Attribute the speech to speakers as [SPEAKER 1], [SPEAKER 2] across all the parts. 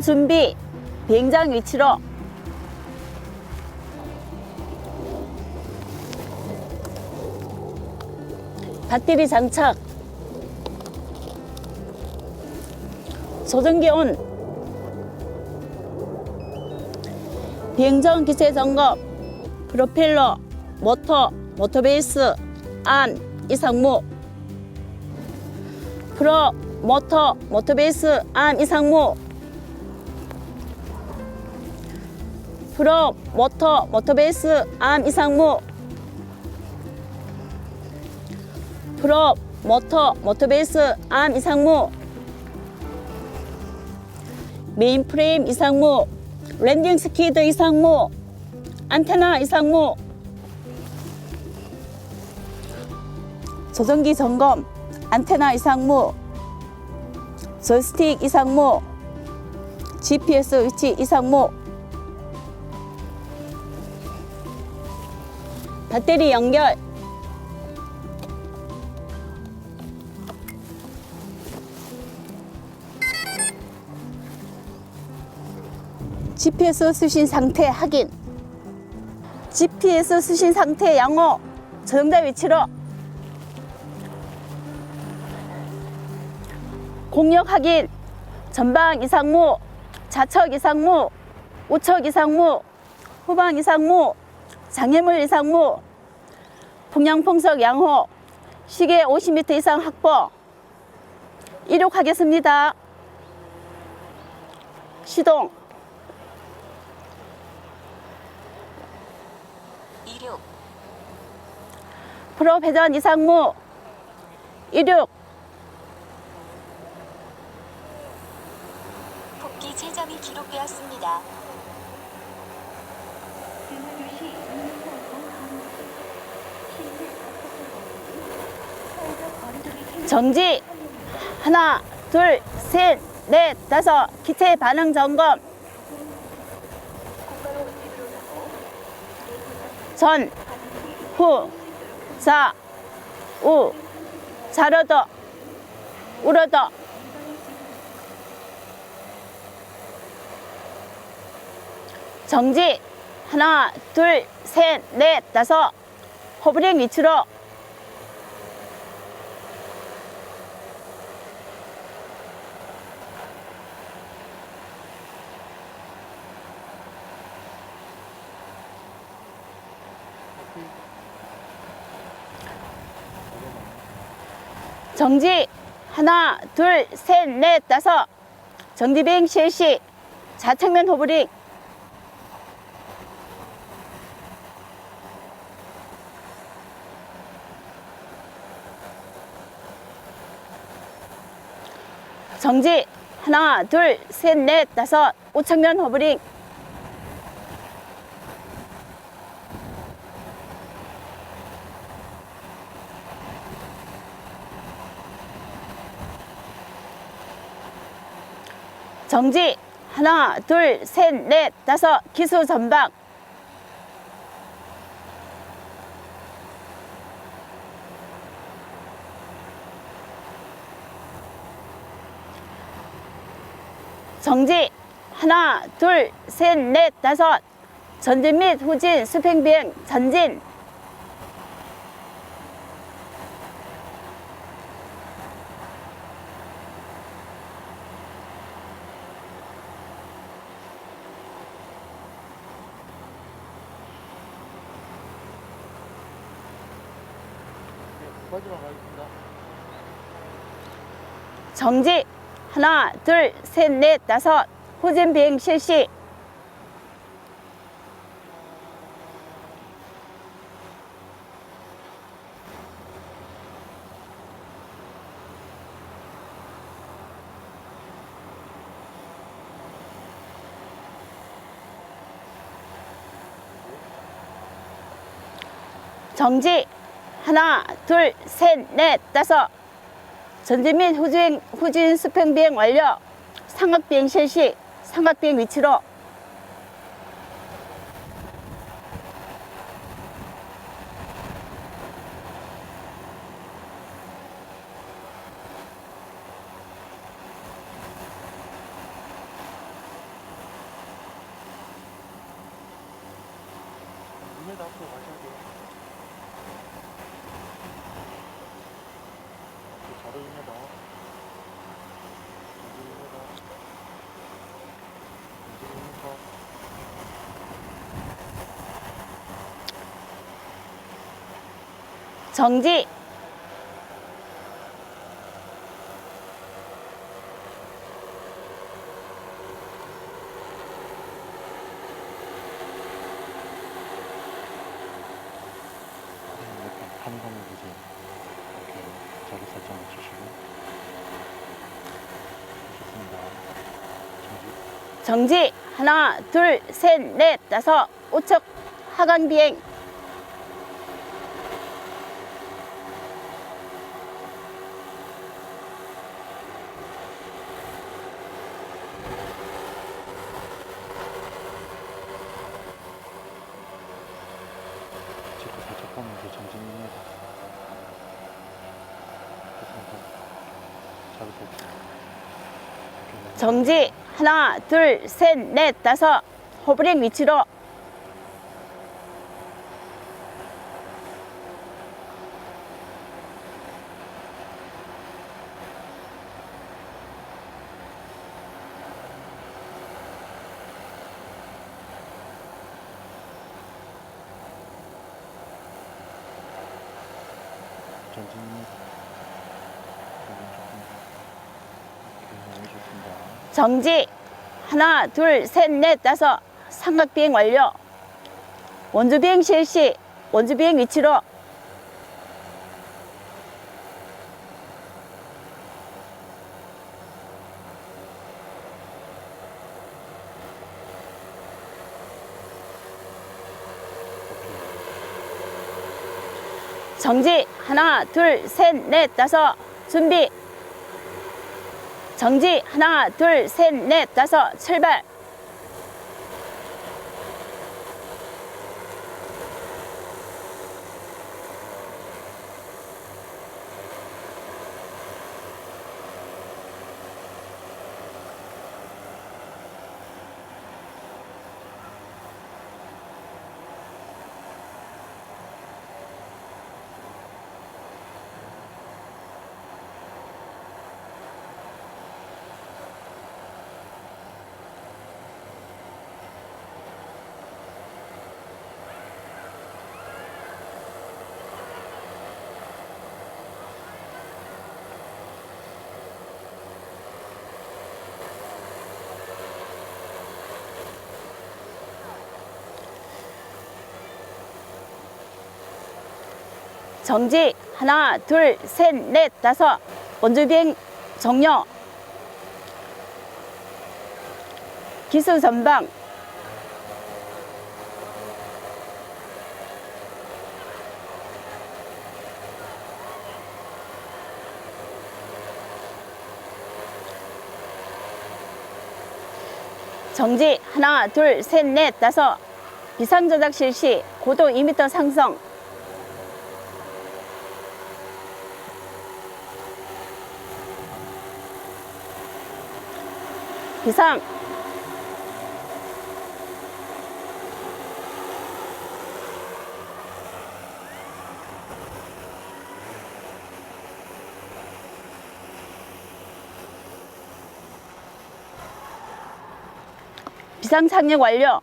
[SPEAKER 1] 준비, 비행장 위치로. 배터리 장착, 조정기 온, 비행전 기체 점검, 프로펠러, 모터, 모터베이스, 안, 이상무, 프로, 모터, 모터베이스, 안, 이상무, 프로, 모터, 모터베이스, 안, 이상무, 프로, 모터, 모터베이스, 안, 이상무, 메인 프레임 이상무, 랜딩 스키드 이상무, 안테나 이상무, 조정기 점검, 안테나 이상무, 조이스틱 이상무, GPS 위치 이상무, 배터리 연결, GPS 수신 상태 확인. GPS 수신 상태 양호. 저정자 위치로. 공력 확인. 전방 이상무, 좌측 이상무, 우측 이상무, 후방 이상무, 장애물 이상무, 풍량 풍속 양호, 시계 50m 이상 확보. 이륙하겠습니다. 시동.
[SPEAKER 2] 이륙
[SPEAKER 1] 프로 회전 이상무 이륙
[SPEAKER 2] 복귀 지점이 기록되었습니다.
[SPEAKER 1] 정지. 하나 둘 셋 넷 다섯. 기체 반응 점검. 전 후 자 우 자러더 우러더. 정지. 하나 둘 셋 넷 다섯. 호브링 위치로 정지. 하나 둘 셋 넷 다섯. 정지 비행 실시. 좌측면 호브링 정지. 하나 둘 셋 넷 다섯. 우측면 호브링 정지. 하나 둘 셋 넷 다섯. 기수 전방. 정지. 하나 둘 셋 넷 다섯. 전진 및 후진 수평 비행 전진
[SPEAKER 3] 마지막 하겠습니다.
[SPEAKER 1] 정지. 하나 둘 셋 넷 다섯. 후진 비행 실시. 정지. 하나 둘 셋 넷 다섯 전진 및 후진, 후진 수평 비행 완료. 삼각 비행 실시. 삼각 비행 위치로. 정지.
[SPEAKER 3] 이렇게 설정을 주시고 좋습니다. 정지.
[SPEAKER 1] 정지. 하나, 둘, 셋, 넷, 다섯. 우측 하강 비행.
[SPEAKER 3] 체크 살짝 보면서 정진입니다. 좋습니다. 자리 설정. 이렇게
[SPEAKER 1] 정지. 하나, 둘, 셋, 넷, 다섯. 호브링 위치로.
[SPEAKER 3] 전진입니다. 오케이, 좋습니다.
[SPEAKER 1] 정지. 하나, 둘, 셋, 넷, 다섯. 삼각 비행 완료. 원주 비행 실시. 원주 비행 위치로. 정지. 하나, 둘, 셋, 넷, 다섯. 준비. 정지. 하나, 둘, 셋, 넷, 다섯. 출발. 정지. 하나, 둘, 셋, 넷, 다섯. 원주 비행 종료. 기수 전방. 정지. 하나, 둘, 셋, 넷, 다섯. 비상조작 실시. 고도 2m 상승. 비상. 비상 착륙 완료.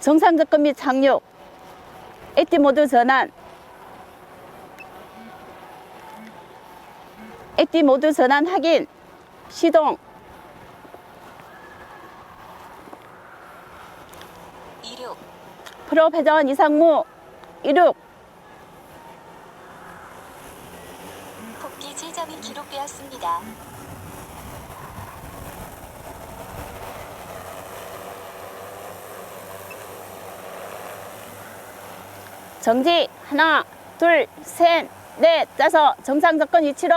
[SPEAKER 1] 정상 접근 및 착륙. 액티 모드 전환. 액티 모드 전환 확인. 시동.
[SPEAKER 2] 이륙.
[SPEAKER 1] 프로 회전 이상무 이륙.
[SPEAKER 2] 폭기 지점이 기록되었습니다.
[SPEAKER 1] 정지 하나 둘 셋넷 다섯 정상 접근 위치로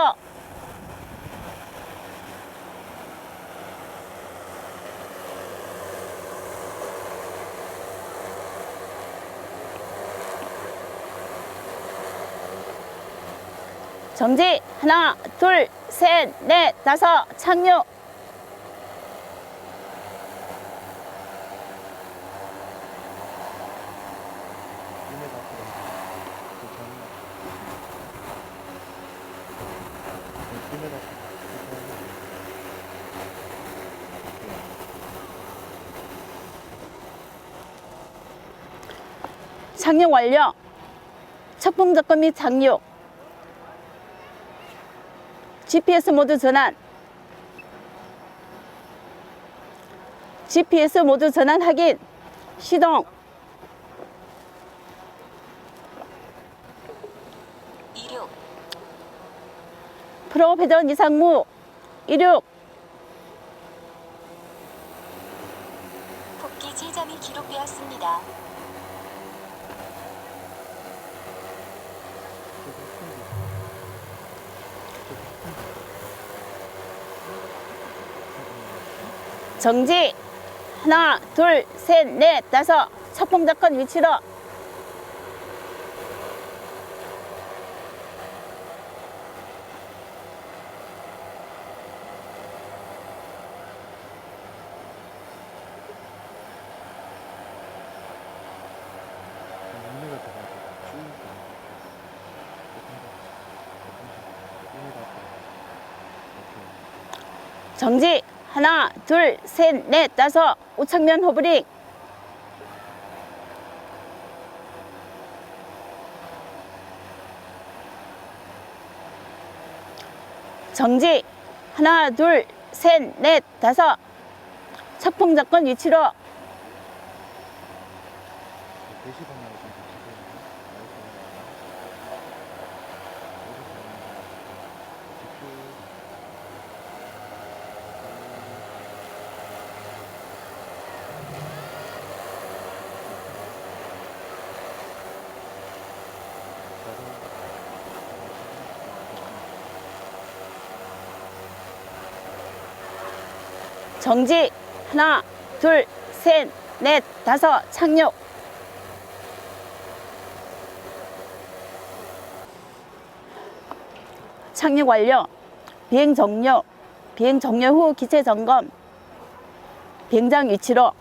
[SPEAKER 1] 정지. 하나 둘 셋 넷 다섯. 착륙. 착륙 완료. 척봉 접근 및 착륙 GPS 모드 전환. GPS 모드 전환 확인. 시동.
[SPEAKER 2] 이륙,
[SPEAKER 1] 프로 회전 이상무. 이륙.
[SPEAKER 2] 폭기 지점이 기록되었습니다.
[SPEAKER 1] 정지. 하나 둘 셋 넷 다섯. 척봉 접근 위치로. 정지 하나 둘 셋 넷 다섯 우측면 호브링 정지. 하나 둘 셋 넷 다섯. 척봉 접근 위치로
[SPEAKER 3] 대시 방향을 좀
[SPEAKER 1] 정지. 하나 둘 셋 넷 다섯 착륙. 착륙 완료. 비행 종료 비행 종료 후 기체 점검. 비행장 위치로.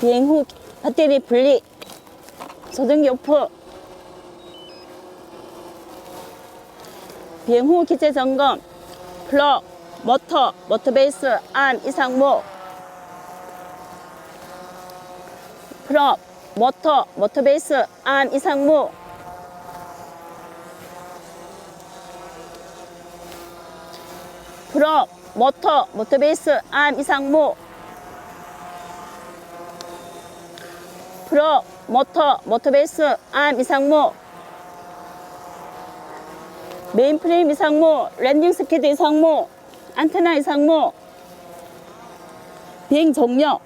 [SPEAKER 1] 비행 후 배터리 분리 소등기 오프 비행 후 기체 점검. 플러 모터 모터 베이스 암 이상무 플러 모터 모터 베이스 암 이상무 플러 모터 모터 베이스 암 이상무 프로 모터 모터베이스 암 이상무 메인 프레임 이상무 랜딩 스키드 이상무 안테나 이상무 비행 종료.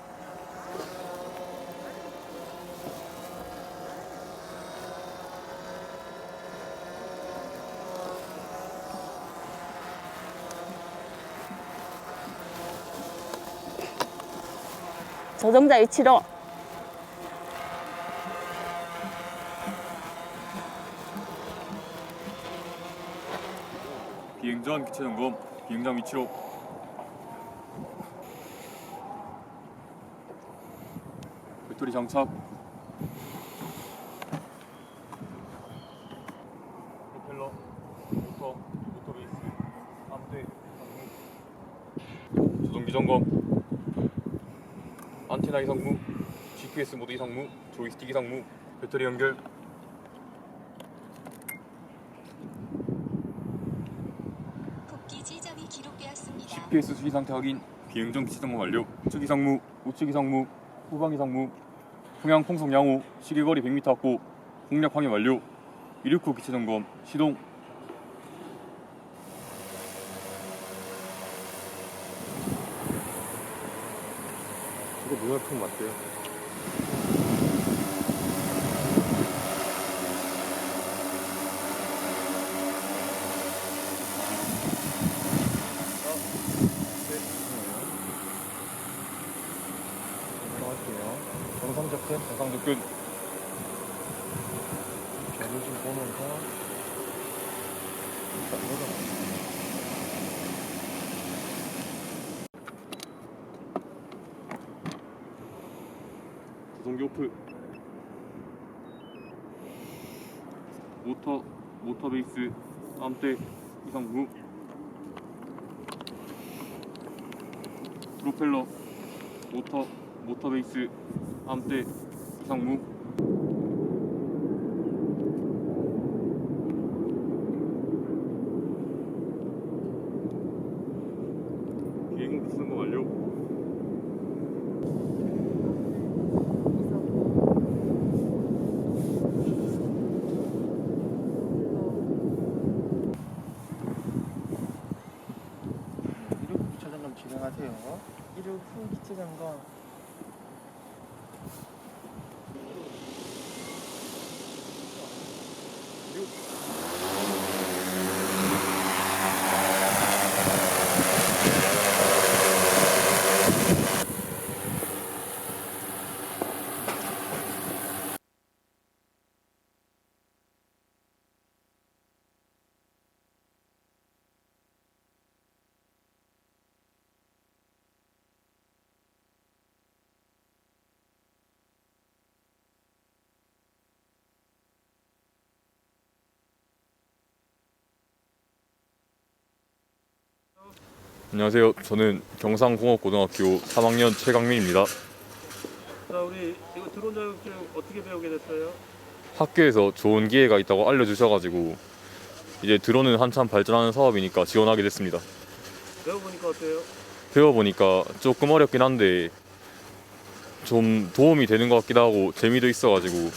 [SPEAKER 1] 조종자 위치로
[SPEAKER 4] 비행 전 기체 점검 비행장 위치로. 배터리 장착. 프로펠러 모터 모터 베이스 암대 조종기 점검. 안테나 이상무 GPS 모드 이상무 조이스틱 이상무 배터리 연결
[SPEAKER 2] 폭기 지점이
[SPEAKER 4] GPS 수위 상태 확인, 비행 전 기체 점검 완료. 우측 이상무, 우측 이상무, 후방 이상무, 평양 풍속 양호, 시계거리 100m 확보, 공략 확인 완료. 이륙 후 기체 점검 시동.
[SPEAKER 3] 이거 노약품 맞대요?
[SPEAKER 4] 모터 모터 베이스 암대 이상무 프로펠러 모터 모터 베이스 암대 이상무
[SPEAKER 3] 이륙
[SPEAKER 5] 후 기체 점검
[SPEAKER 4] 안녕하세요. 저는 경상공업고등학교 3학년 최강민입니다.
[SPEAKER 6] 자, 우리 이거 드론 자격증 어떻게 배우게 됐어요?
[SPEAKER 4] 학교에서 좋은 기회가 있다고 알려주셔가지고 이제 드론은 한참 발전하는 사업이니까 지원하게 됐습니다.
[SPEAKER 6] 배워보니까 어때요?
[SPEAKER 4] 배워보니까 조금 어렵긴 한데 좀 도움이 되는 것 같기도 하고 재미도 있어가지고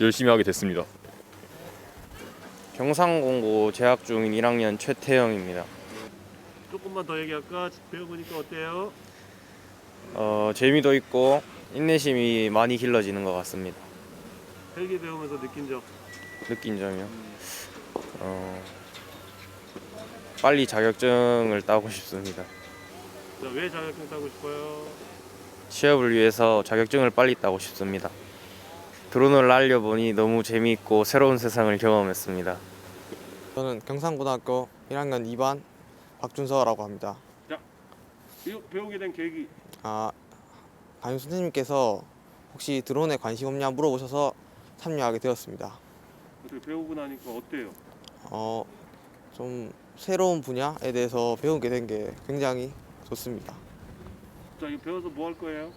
[SPEAKER 4] 열심히 하게 됐습니다.
[SPEAKER 5] 경상공고 재학 중인 1학년 최태영입니다.
[SPEAKER 6] 조금만 더 얘기할까? 배워보니까 어때요?
[SPEAKER 5] 어, 재미도 있고 인내심이 많이 길러지는 것 같습니다.
[SPEAKER 6] 헬기 배우면서 느낀 점.
[SPEAKER 5] 느낀 점이요. 어, 빨리 자격증을 따고 싶습니다.
[SPEAKER 6] 자, 왜 자격증 따고 싶어요?
[SPEAKER 5] 취업을 위해서 자격증을 빨리 따고 싶습니다. 드론을 날려보니 너무 재미있고 새로운 세상을 경험했습니다.
[SPEAKER 7] 저는 경상고등학교 1학년 2반 박준서라고 합니다.
[SPEAKER 6] 이거 배우게 된 계기.
[SPEAKER 7] 아, 담임 선생님께서 혹시 드론에 관심 없냐 물어보셔서 참여하게 되었습니다.
[SPEAKER 6] 어떻게 배우고 나니까 어때요?
[SPEAKER 7] 어, 좀 새로운 분야에 대해서 배우게 된 게 굉장히 좋습니다.
[SPEAKER 6] 자, 이거 배워서 뭐 할 거예요?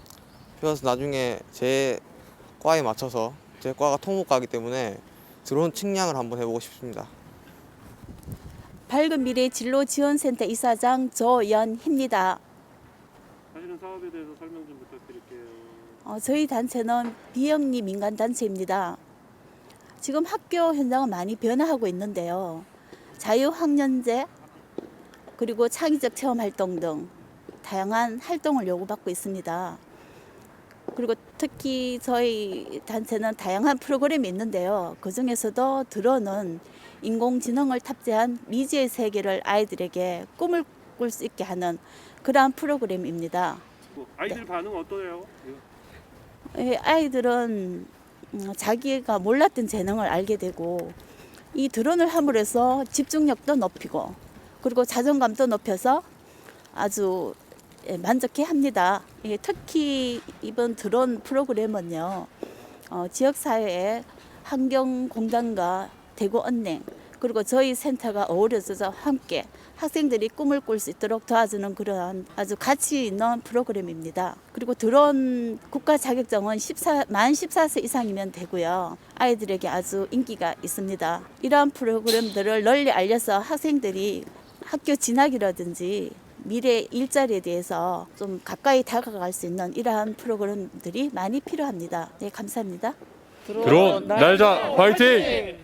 [SPEAKER 7] 그래서 나중에 제 과에 맞춰서 제 과가 통목과이기 때문에 드론 측량을 한번 해보고 싶습니다.
[SPEAKER 1] 밝은 미래 진로 지원센터 이사장 조연희입니다.
[SPEAKER 6] 하시는 사업에 대해서 설명 좀 부탁드릴게요.
[SPEAKER 1] 어, 저희 단체는 비영리 민간 단체입니다. 지금 학교 현장은 많이 변화하고 있는데요. 자유학년제 그리고 창의적 체험 활동 등 다양한 활동을 요구받고 있습니다. 그리고 특히 저희 단체는 다양한 프로그램이 있는데요. 그 중에서도 드론은 인공지능을 탑재한 미지의 세계를 아이들에게 꿈을 꿀 수 있게 하는 그러한 프로그램입니다.
[SPEAKER 6] 뭐, 아이들 반응 어떠해요?
[SPEAKER 1] 아이들은 음, 자기가 몰랐던 재능을 알게 되고 이 드론을 함으로써 집중력도 높이고 그리고 자존감도 높여서 아주 예, 만족해 합니다. 예, 특히 이번 드론 프로그램은요 어, 지역사회의 환경공단과 대구은행 그리고 저희 센터가 어우러져서 함께 학생들이 꿈을 꿀 수 있도록 도와주는 그러한 아주 가치 있는 프로그램입니다. 그리고 드론 국가 자격증은 14, 만 14세 이상이면 되고요. 아이들에게 아주 인기가 있습니다. 이러한 프로그램들을 널리 알려서 학생들이 학교 진학이라든지 미래 일자리에 대해서 좀 가까이 다가갈 수 있는 이러한 프로그램들이 많이 필요합니다. 네, 감사합니다.
[SPEAKER 4] 드론 날자 화이팅!